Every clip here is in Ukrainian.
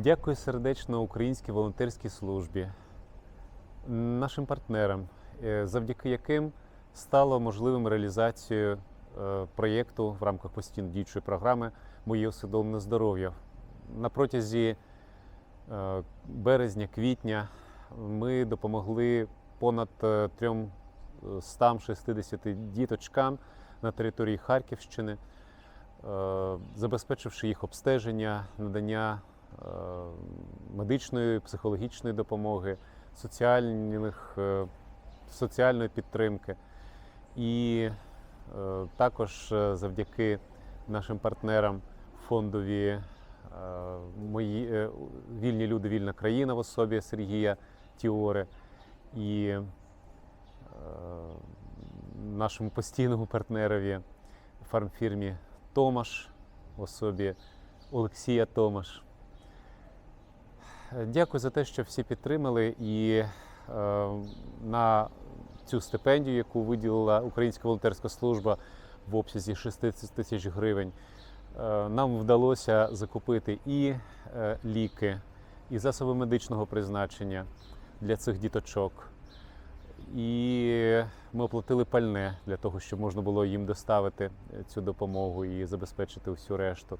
Дякую сердечно Українській волонтерській службі, нашим партнерам, е, завдяки яким стало можливим реалізацію е, проєкту в рамках постійно діючої програми Моє усвідомлене здоров'я. На протязі е, березня-квітня ми допомогли понад е, 360 діточкам на території Харківщини, забезпечивши їх обстеження, надання медичної, психологічної допомоги, соціальних, е, соціальної підтримки. І е, також е, завдяки нашим партнерам фондові е, мої е, вільні люди, вільна країна в особі Сергія Тіори і е, нашому постійному партнерові фармфірмі Томаш в особі Олексія Томаш. Е, Дякую за те, що всі підтримали і е, на цю стипендію, яку виділила Українська волонтерська служба в обсязі 60 тисяч гривень. е, Нам вдалося закупити і е, ліки, і засоби медичного призначення для цих діточок. І ми оплатили пальне для того, щоб можна було їм доставити е, цю допомогу і забезпечити всю решту.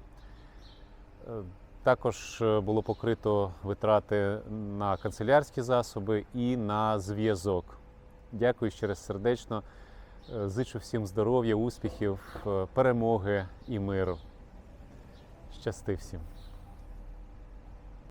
Також е, було покрито витрати на канцелярські засоби і на зв'язок. Дякую ще раз сердечно. Е, Зичу всім здоров'я, успіхів, е, перемоги і миру. Щасти всім!